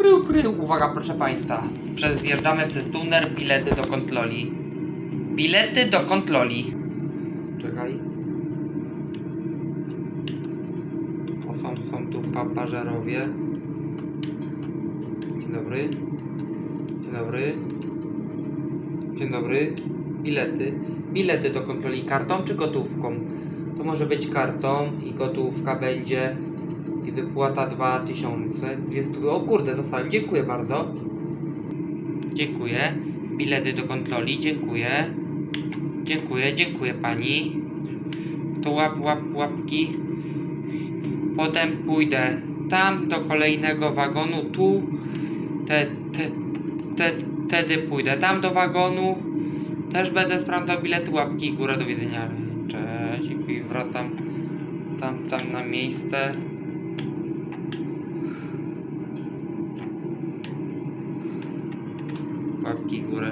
pry, pry. Uwaga, proszę Państwa. Przez, zjeżdżamy przez tunel, bilety do kontroli. Bilety do kontroli. Czekaj. O, są, są tu pa pażerowie. Dzień dobry. Dzień dobry. Dzień dobry. Bilety. Bilety do kontroli kartą czy gotówką? To może być kartą i gotówka będzie i wypłata 2000. 200. O kurde, dostałem. Dziękuję bardzo. Dziękuję. Bilety do kontroli. Dziękuję. Dziękuję, dziękuję pani. To łap, łap, łapki. Potem pójdę tam do kolejnego wagonu. Tu te, te, te, tedy pójdę tam do wagonu. Też będę sprawdzał bilety, łapki, górę, do widzenia. Cześć. I wracam tam, tam na miejsce. Łapki, górę.